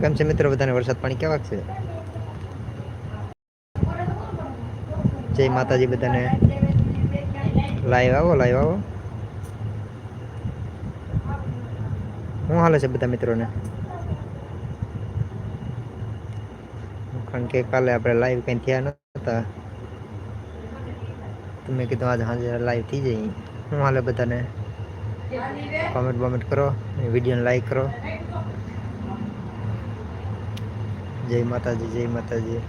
કેમ છે મિત્રો? બધાને વરસાદ પાણી કેવાક છે? જય માતાજી બધાને. લાઈવ આવો લાઈવ આવો. હું હાલે છે બધા મિત્રોને? કારણ કે કાલે આપડે લાઈવ કઈ થયા નતા તમે કીધું આજ હાજે લાઈવ થઈ જાય. હું હાલે બધાને? કોમેન્ટ બોમેન્ટ કરો. વિડીયોને લાઈક કરો. જય માતાજી જય માતાજી.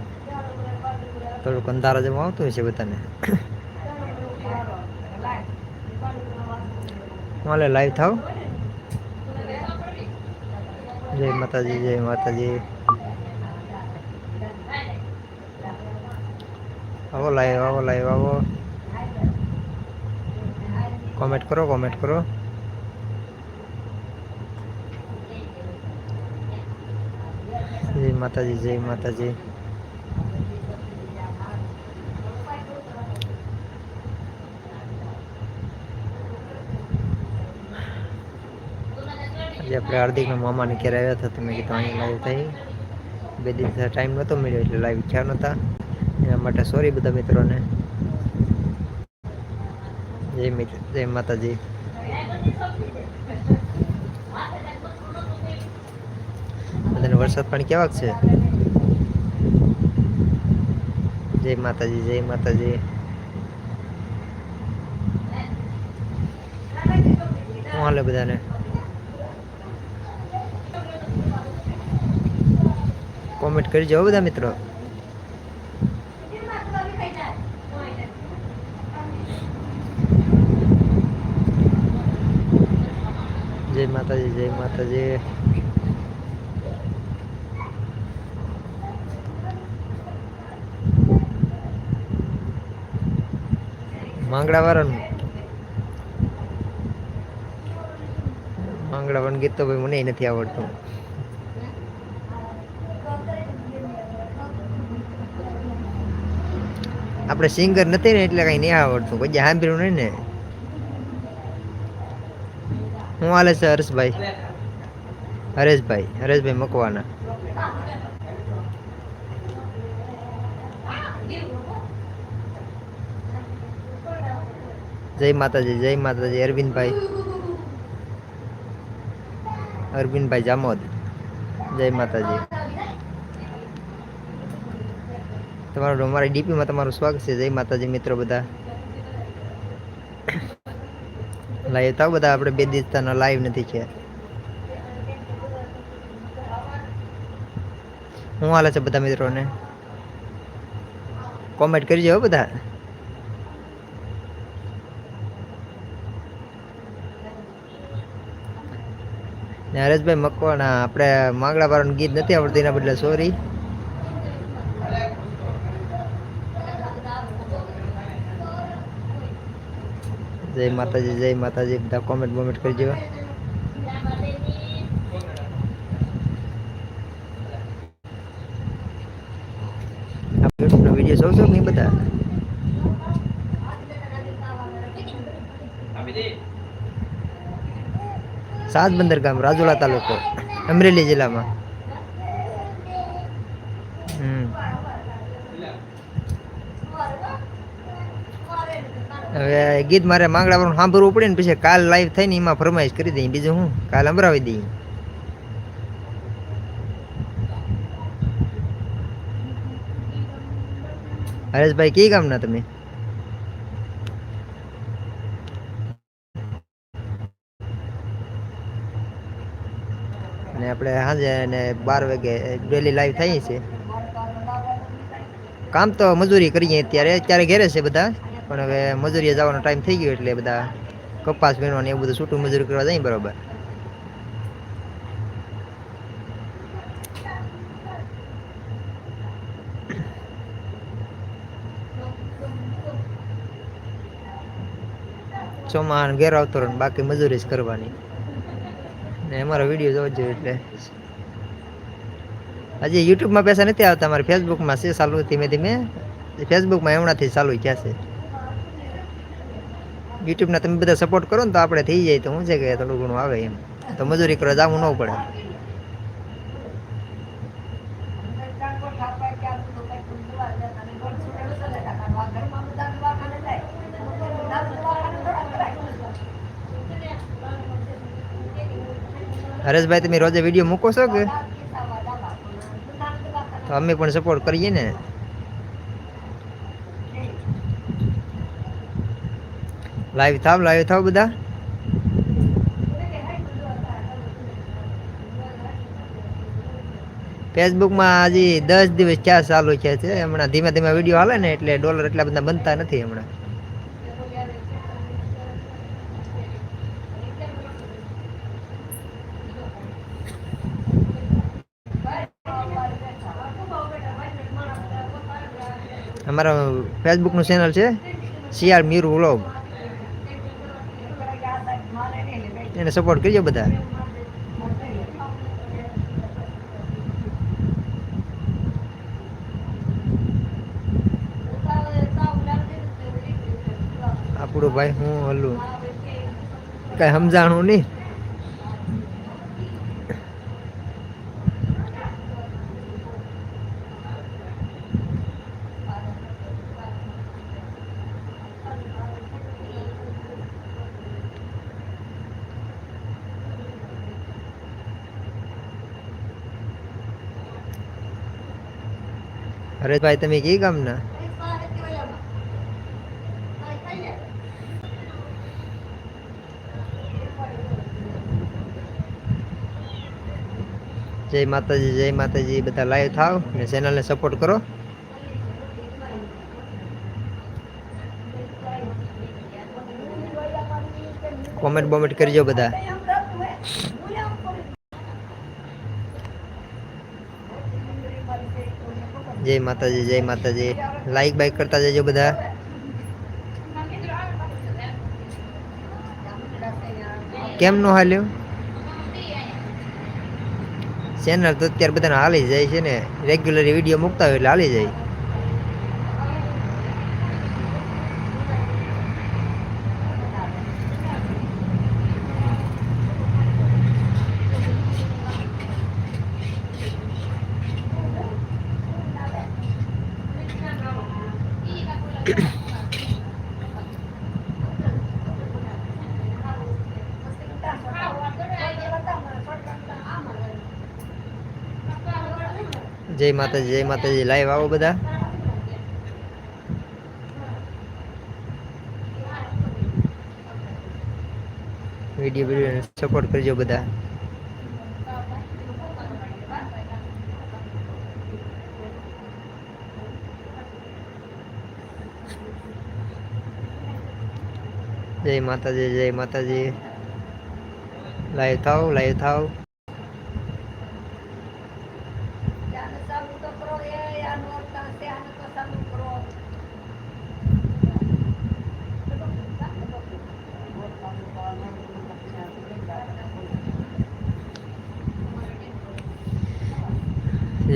થોડુંક અંધારા જેવું આવતું હશે બધાને. માલે લાઈવ થાવ. જય માતાજી જય માતાજી. આવો લાઈવ આવો લાઈવ આવો. કોમેન્ટ કરો કોમેન્ટ કરો જય માતાજી જય માતાજી આજે આપણે હાર્દિકના મામાને ઘેર આવ્યા હતા તમે કીધું અહીંયા લાઈવ થઈ. બે દિવસ ટાઈમ નહોતો મળ્યો એટલે લાઈવ થયા નહોતા. એના માટે સોરી બધા મિત્રોને. જય મિત્ર જય માતાજી. બધાને વરસાદ પાણી કેવાક છે? જય માતાજી જય માતાજી. શું હાલે બધાને? કોમેન્ટ કરી જાઓ બધા મિત્રો. જય માતાજી જય માતાજી. માંગડા વાળાનું માંગડા વાળાનું ગીત તો ભાઈ મને નથી આવડતું. આપણે સિંગર નથી ને એટલે કઈ નહીં આવડતું. કોઈ સાંભળ્યું નહીં ને. હું હાલે છે હર્ષભાઈ. હરેશભાઈ. હરેશભાઈ મકવાના જય માતાજી જય માતાજી, અરવિંદભાઈ. અરવિંદભાઈ જામોદ. જય માતાજી. તમારું અમારી ડીપીમાં તમારું સ્વાગત છે. જય માતાજી મિત્રો બધા. લાઈવ તો બધા, આપણે બે દિવસના લાઈવ નથી છે. હું હાલે છે બધા મિત્રોને? કોમેન્ટ કરી જાઓ બધા હરેશભાઈ મકવાણા, આપણે માંગડા વાળાનું ગીત નથી આવડતું, એના બદલે સોરી. જય માતાજી જય માતાજી, બધા કોમેન્ટ બોમેન્ટ કરજો વીડિયો જોશો નહીં બધા? સાત બંદર ગામ, રાજુલા તાલુકો, અમરેલી જિલ્લામાં. હવે ગીત મારે માંગડા વાળું સાંભળવું પડે ને પછી કાલ લાઈવ થઈને એમાં ફરમાઈશ કરી દઈ બીજું હું કાલ અંભરાવી દઈએ. હરેશભાઈ કઈ ગામ ના તમે અને આપણે સાંજે ને બાર વાગે ડેલી લાઈવ થઈએ છીએ કામ તો મજૂરી કરીએ અત્યારે અત્યારે ઘેરે છે બધા, પણ હવે મજૂરીએ જવાનો ટાઈમ થઈ ગયો એટલે બધા કપાસ વીણવાનું એવું બધું છૂટું મજૂરી કરવા જાય બરોબર. ચોમાન ઘેર આવતો રહે બાકી મજૂરી જ કરવાની. ને અમારો વીડિયો જોવો જોઈએ એટલે. હજી યુટ્યુબમાં પૈસા નથી આવતા, અમારે ફેસબુકમાં છે ચાલુ ધીમે ધીમે. ફેસબુકમાં હમણાંથી ચાલુ થયા છે. યુટ્યુબના તમે બધા સપોર્ટ કરો ને તો આપણે થઈ જાય, તો શું છે કે થોડું ઘણું આવે એમ. તો મજૂરી કરવા જવું ન પડે. હરેશભાઈ, તમે રોજે વીડિયો મૂકો છો કે? તો અમે પણ સપોર્ટ કરીએ ને. લાઈવ થાવ લાઈવ થાવ બધા? ફેસબુકમાં હજી દસ દિવસ ક્યાં ચાલુ છે. હમણાં ધીમે ધીમે વીડિયો હાલે ને એટલે ડોલર એટલા બધા બનતા નથી હમણાં અમારા ફેસબુકનું ચેનલ છે સીઆર મીરુ વ્લોગ. એને સપોર્ટ કરજો બધા. આપણું ભાઈ હું હલું. કઈ સમજાણું નહીં. હરેશભાઈ, તમે કી ગામના? જય માતાજી જય માતાજી, બધા લાઈવ થાવ ને ચેનલને સપોર્ટ કરો. કોમેન્ટ બોમેન્ટ કરજો બધા. જય માતાજી જય માતાજી. લાઈક બાઈક કરતા જજો બધા. કેમ નો હાલ્યો? ચેનલ તો અત્યારે બધાને હાલી જાય છે ને. રેગ્યુલર વીડિયો મૂકતા હોય એટલે હાલી જાય જય માતાજી જય માતાજી લાઈવ આવો બધા. વીડિયો સપોર્ટ કરજો બધા. જય માતાજી જય માતાજી. લાઈવ થાવ લાઈવ થાવ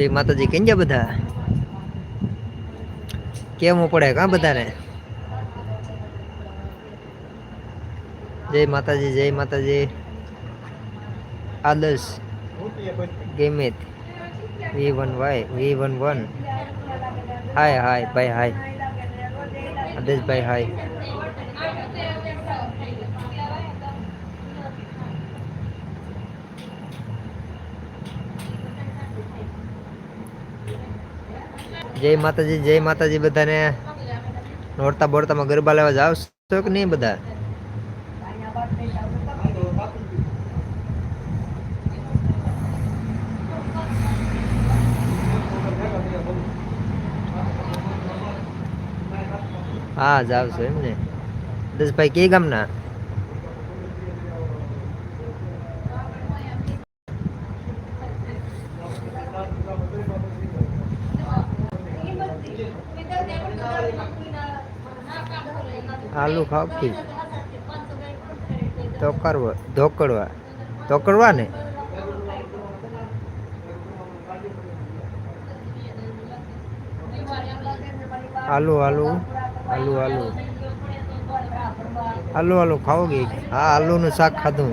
જય માતાજી કેમ ગયા બધા? કેવું પડે કા બધાને? જય માતાજી જય માતાજી. Adarsh Gamit. V one Y V one one hi hi ભાઈ હાય આદર્શભાઈ હાય જય માતાજી જય માતાજી બધાને. નોરતા બોરતામાં ગરબા લેવા જાવ છો કે નહીં બધા? હા, જાવ છો એમ ને. દસભાઈ, કે ગામના? આલુ ખાવ કે ધોકરવા ધોકડવા ધોકડવા. ને આલુ આલુ આલુ આલુ. આલુ આલુ ખાઓગે હા, આલુનું શાક ખાધું.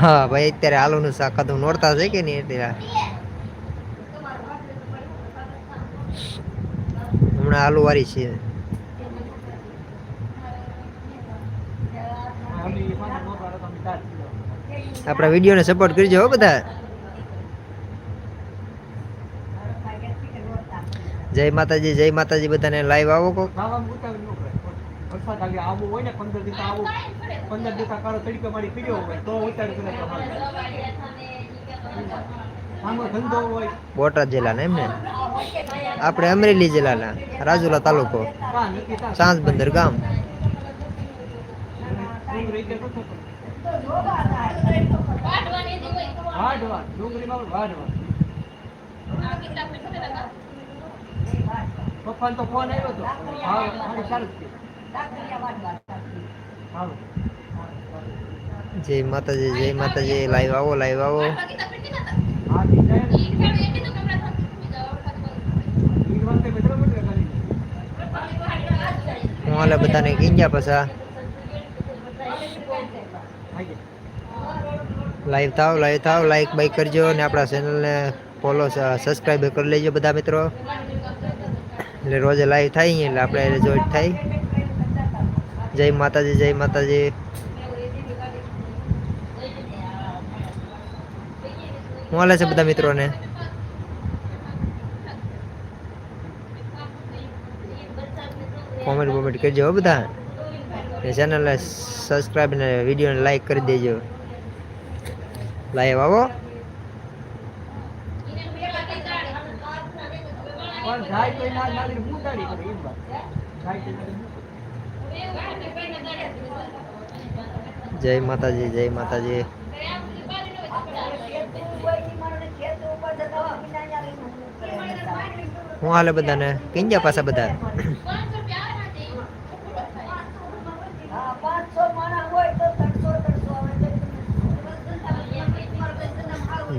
હા, ભાઈ, અત્યારે આલુનું શાક ખાધું. નોરતા છે કે નહીં એટલે હમણાં આલુ વાળી છે. આપણા વિડીયોને સપોર્ટ કરજો હો બધા. જય માતાજી જય માતાજી બધાને લાઈવ આવો કો બોટાદ જિલ્લાના એમ ને? આપણે અમરેલી જિલ્લાના રાજુલા તાલુકો. સાંજ બંદર ગામ. વાઢવા. ડુંગળીમાં વાઢવા. પપ્પાનો તો ફોન આવ્યો હતો હા મારી ચાલુ જ છે હાલો. જય માતાજી જય માતાજી. લાઈવ આવો લાઈવ આવો. હા હાલે બધાને ગીંજા પાછા હાજી. લાઈવ થાવ લાઈવ થાવ લાઈક બાઈક કરજો અને આપણા ચેનલને ફોલો સબસ્ક્રાઈબ કરી લેજો બધા મિત્રો. એટલે રોજે લાઈવ થાય એટલે આપણે જોઈન્ટ થાય. જય માતાજી જય માતાજી. હું હાલે છે બધા મિત્રોને? કોમેન્ટ કોમેન્ટ કરજો બધા. ચેનલને સબસ્ક્રાઈબ ને વિડીયોને લાઈક કરી દેજો. લાઈવ આવો જય માતાજી જય માતાજી. હું હાલે બધાને? કઈ ગયા પાછા બધા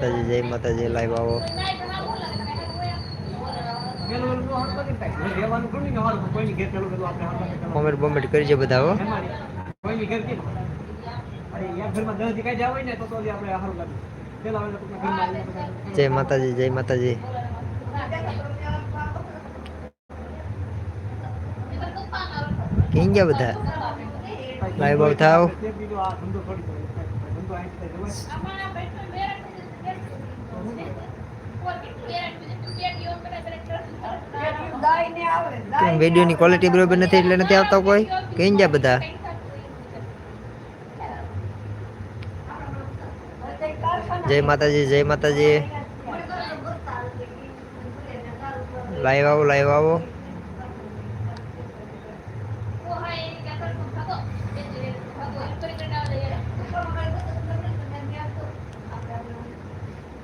હજી જય માતાજી, લાઈવ આવો. કોમેન્ટ બોમેન્ટ આવીને બધા- જય માતાજી જય માતાજી. કેમ ગયા બધા? લાઈવ આવ, થાવ. કેમ વિડીયોની ક્વોલિટી બરોબર નથી એટલે નથી આવતા કોઈ? કઈ જા બધા? જય માતાજી જય માતાજી. લાઈવ આવો લાઈવ આવો.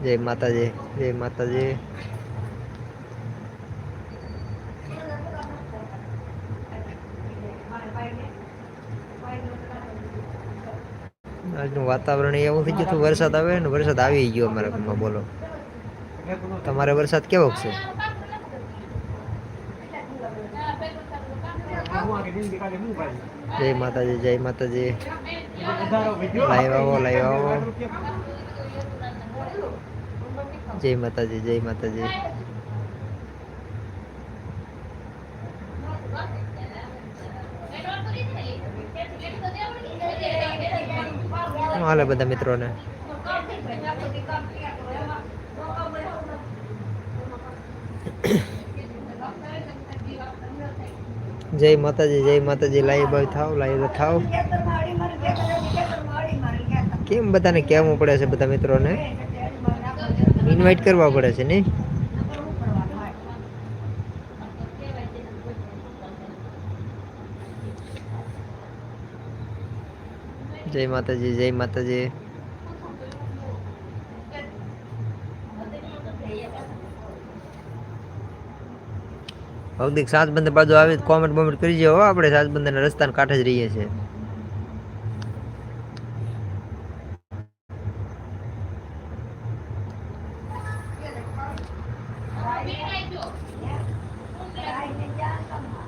જય માતાજી જય માતાજી આજનું વાતાવરણ એવું થઈ ગયું વરસાદ આવે ને વરસાદ આવી ગયો અમારા ગામમાં બોલો તમારે વરસાદ કેવો છે. જય માતાજી જય માતાજી. લાઈવ આવો, લાઈવ આવો. લાખ રૂપિયા. જય માતાજી જય માતાજી શું હાલે બધા મિત્રોને? જય માતાજી જય માતાજી લાઈવ ભાઈ થાવ લાઈવ થાવ. કેમ બધાને કહેવું પડે છે બધા મિત્રોને? ઇન્વાઇટ કરવા પડે છે, નહીં? જય માતાજી જય માતાજી. ભૌતિક સાત બંદર બાજુ આવી કોમેન્ટ બોમેન્ટ કરી હો, આપણે સાત બંદર રસ્તાને કાંઠે જ રહીએ છીએ.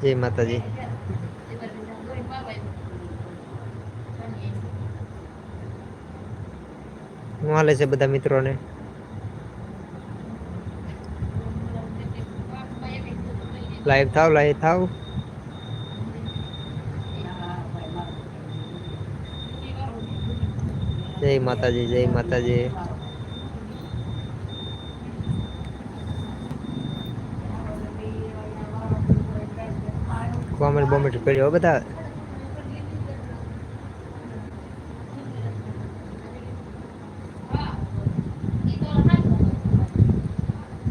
જય માતાજી. હું હાલે છે બધા મિત્રોને? લાઈવ થાવ લાઈવ થાવ. જય માતાજી જય માતાજી. બોમેન્ટ કર્યો બધા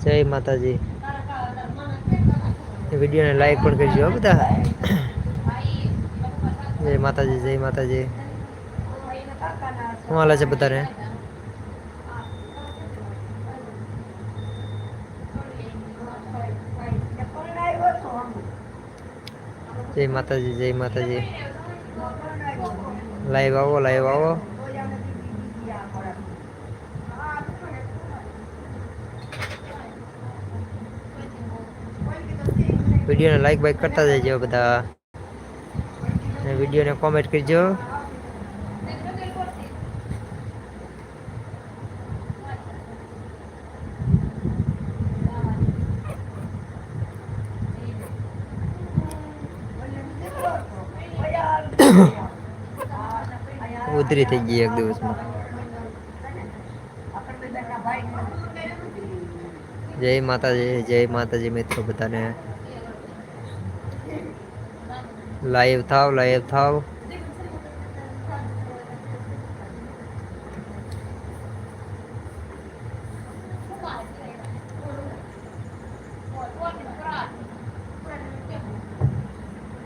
જય માતાજી. વિડીયોને લાઈક પણ કરજો, હો બધા. જય માતાજી જય માતાજી. શું હાલે છે બધાને? જય માતાજી જય માતાજી. લાઈવ આવો લાઈવ આવો. વિડીયોને લાઈક બાઈક કરતા જજો બધા. વિડીયોને કોમેન્ટ કરજો. ઉધરી થઈ ગઈ એક દિવસમાં જય માતાજી જય માતાજી મિત્રો બધાને લાઈવ થાવ લાઈવ થાવ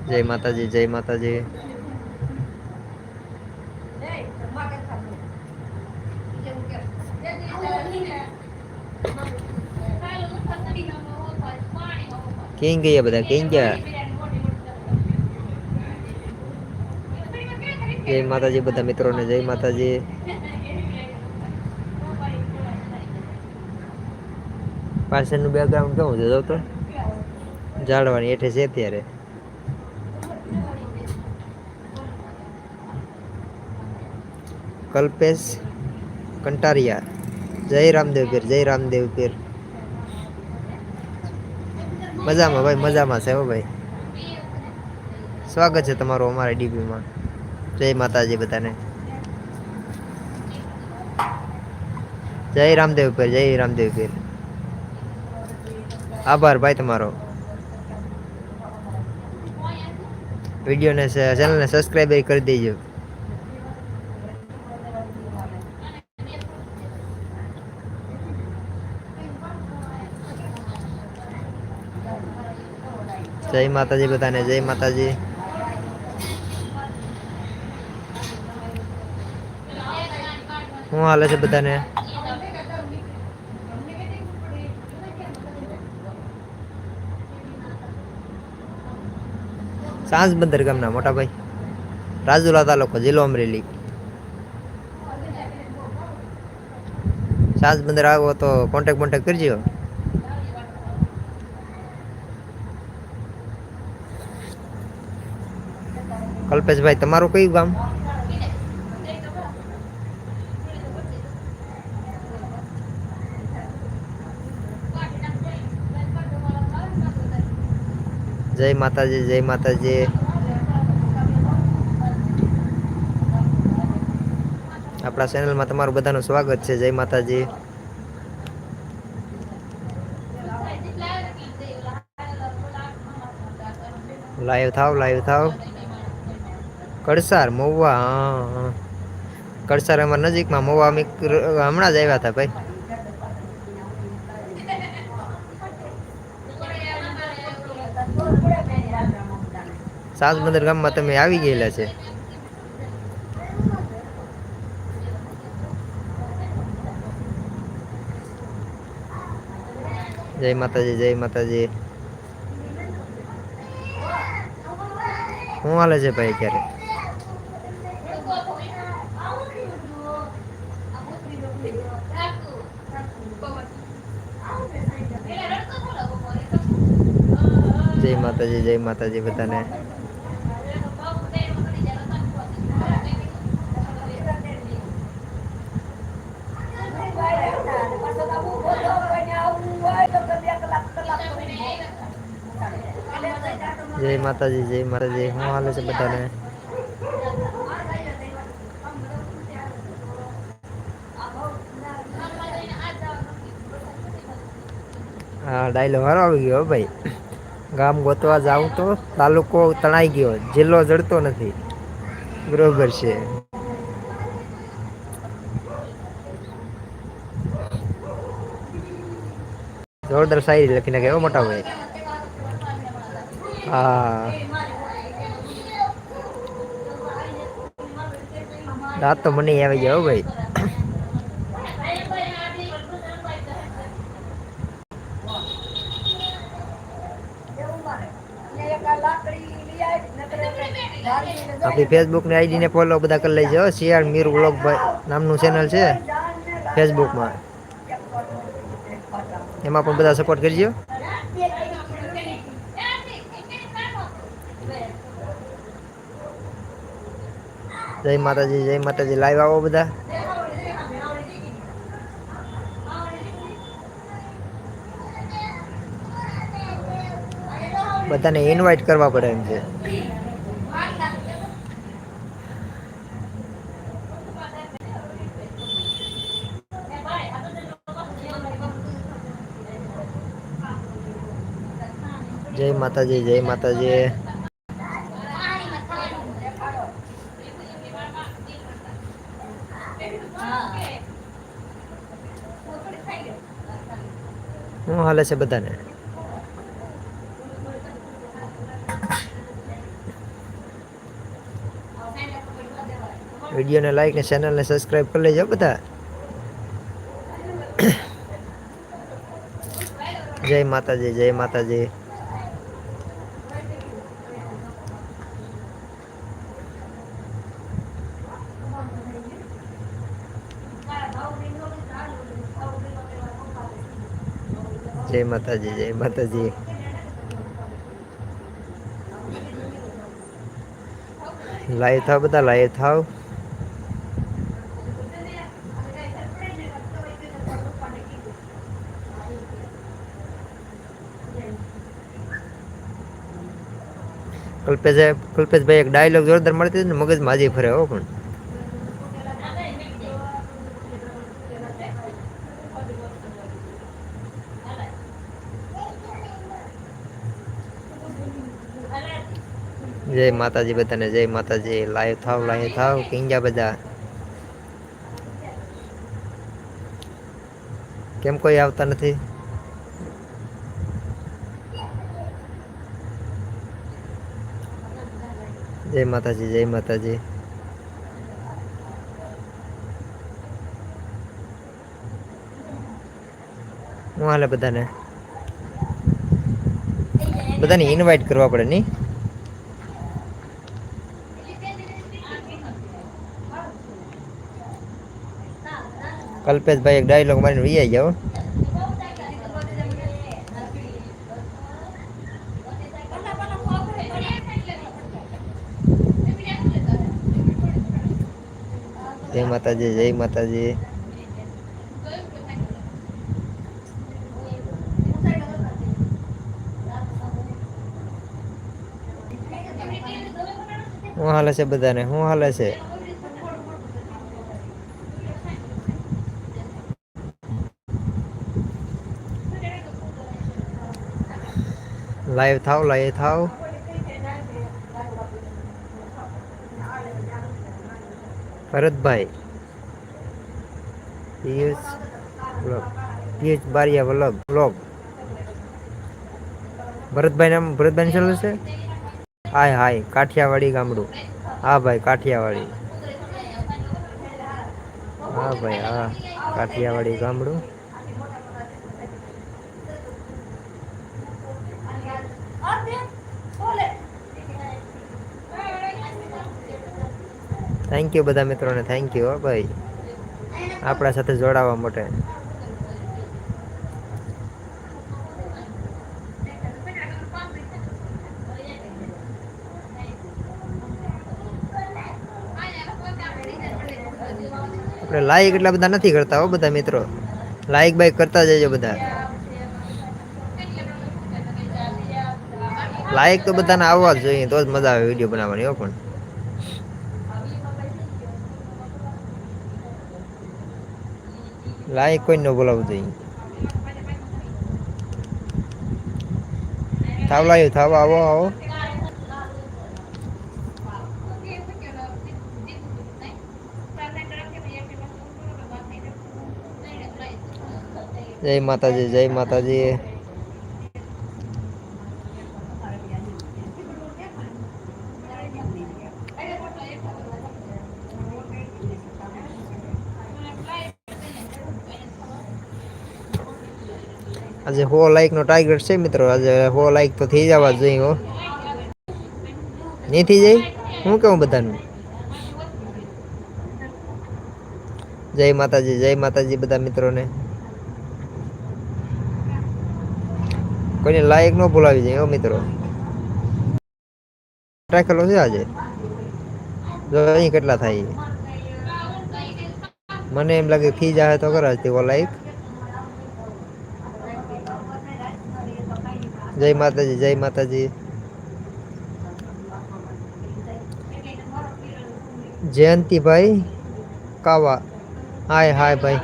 જય માતાજી જય માતાજી કેમ ગયા બધા કેમ ગયા જય માતાજી બધા મિત્રોને જય માતાજી પાછળનું બેકગ્રાઉન્ડ કેવું છે જોતો જાળવાની હેઠે છે અત્યારે. કલ્પેશ કંટારિયા. જય રામદેવ પીર, જય રામદેવ પીર. મજામાં ભાઈ, મજામાં છે હો ભાઈ. સ્વાગત છે તમારું અમારા ડીપીમાં. જય માતાજી બધાને. જય રામદેવ પીર જય રામદેવ પીર આભાર ભાઈ તમારો. વિડીયોને ચેનલને સબસ્ક્રાઈબ કરી દેજો. જય માતાજી બધાને જય માતાજી શું હાલે છે બધાને સાંજ બંદર ગામના મોટા ભાઈ રાજુલા તાલુકો જિલ્લો અમરેલી સાંજ બંદર આવો તો કોન્ટેક કોન્ટેક કરજો કલ્પેશભાઈ તમારું કયું ગામ? જય માતાજી જય માતાજી. આપણા ચેનલમાં તમારું બધાનું સ્વાગત છે. જય માતાજી. લાઈવ થાવ લાઈવ થાવ. કડસાર મહુવા, હા કડસાર અમારા નજીકમાં મહુવા અમે હમણાં જ આવ્યા હતા ભાઈ. સાસબંદર ગામમાં તમે આવી ગયેલા છે. જય માતાજી જય માતાજી. હું હાલે છે ભાઈ અત્યારે? જય માતાજી જય માતાજી બધાને. જય માતાજી જય માતાજી. હું હાલે છે બધાને? હા ડાયલો હારો આવી ગયો ભાઈ. ગામ ગોતવા જાઉં તો તાલુકો તણાઈ ગયો. જિલ્લો જડતો નથી. બરોબર છે. જોરદાર શાયરી લખી નાખે એવો મોટા ભાઈ. હા. દાંત તો મને આવી ગયા ભાઈ. આપણી ફેસબુકની આઈડી ને ફોલો બધા કરી લેજો. શિયાળ મીર વ્લોગ ભાઈ નામનું ચેનલ છે. ફેસબુકમાં એમાં પણ બધા સપોર્ટ કરજો જય માતાજી જય માતાજી. લાઈવ આવો બધા. બધાને ઇન્વાઇટ કરવા પડે એમ છે જય માતાજી, જય માતાજી. શું હાલે છે બધાને? વિડીયોને લાઈક ને ચેનલને સબસ્ક્રાઈબ કરી લેજો બધા. જય માતાજી જય માતાજી. જય માતાજી જય માતાજી લાઈવ થાવ બધા લાઈવ થાવ કલ્પેશભાઈ કલ્પેશભાઈ એક ડાયલોગ જોરદાર મળતી ને મગજમાં હજી ફરે હો પણ જય માતાજી બધાને, જય માતાજી. લાઈવ થાવ લાઈવ થાવ. કિંગ્યા બધા. કેમ કોઈ આવતા નથી? જય માતાજી જય માતાજી. હું હાલે બધાને? બધાને ઇનવાઇટ કરવા પડે, નહીં? કલ્પેશભાઈ એક ડાયલોગ મારીને વી જાઓ જય માતાજી જય માતાજી. શું હાલે છે બધાને? શું હાલે છે? લાઈવ થાવ લાઈવ થાવ Bharatbhai Piyush vlog Piyush Baria vlog vlog Bharatbhai નામ ભરતભાઈ ચાલુ છે? હાય હાય. કાઠિયાવાડી ગામડું. હા, ભાઈ, કાઠિયાવાડી. હા, ભાઈ, હા. કાઠિયાવાડી ગામડું. થેન્ક યુ બધા મિત્રોને થેન્ક યુ ભાઈ. આપણા સાથે જોડાવા માટે. આપણે લાઈક એટલા બધા નથી કરતા હો બધા મિત્રો. લાઈક બાઈક કરતા જજો બધા. લાઈક તો બધાને આવવા જ જોઈએ, તો જ મજા આવે વીડિયો બનાવવાની હો પણ. લાઈક કોઈ ન બોલાવવું જોઈએ. થાવ લાયો થાવ આવો આવો. જય માતાજી જય માતાજી. આજે હો લાઈક નો ટાર્ગેટ છે મિત્રો. આજે હો લાઈક તો થઈ જવા જોઈએ હો. નહીં થઈ જાય? હું કેવું બધાનું? જય માતાજી જય માતાજી બધા મિત્રોને. કોઈને લાયક ન બોલાવી જાય હો મિત્રો. રાખેલો છે આજે? જો અહીં કેટલા થાય મને એમ લાગે થઈ જાય તો કરાજ તેવો લાયક જય માતાજી જય માતાજી. જયંતિભાઈ કાવા. હાય હાય ભાઈ.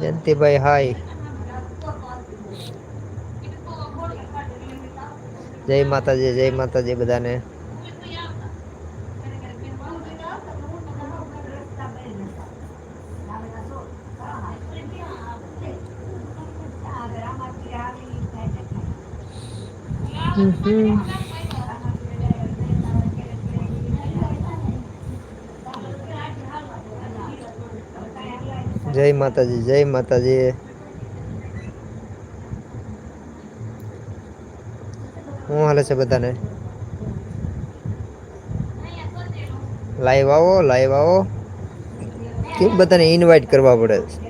જયંતિભાઈ, હાય. જય માતાજી જય માતાજી બધાને. જય માતાજી જય માતાજી. શું હાલે છે બધાને? લાઈવ આવો લાઈવ આવો. કેમ બધાને ઇન્વાઇટ કરવા પડે? છે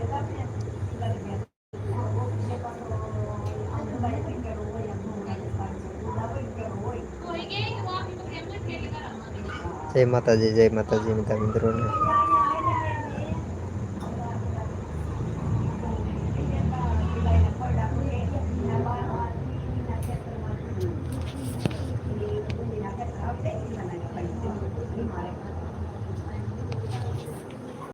જય માતાજી જય માતાજી બધા મિત્રોને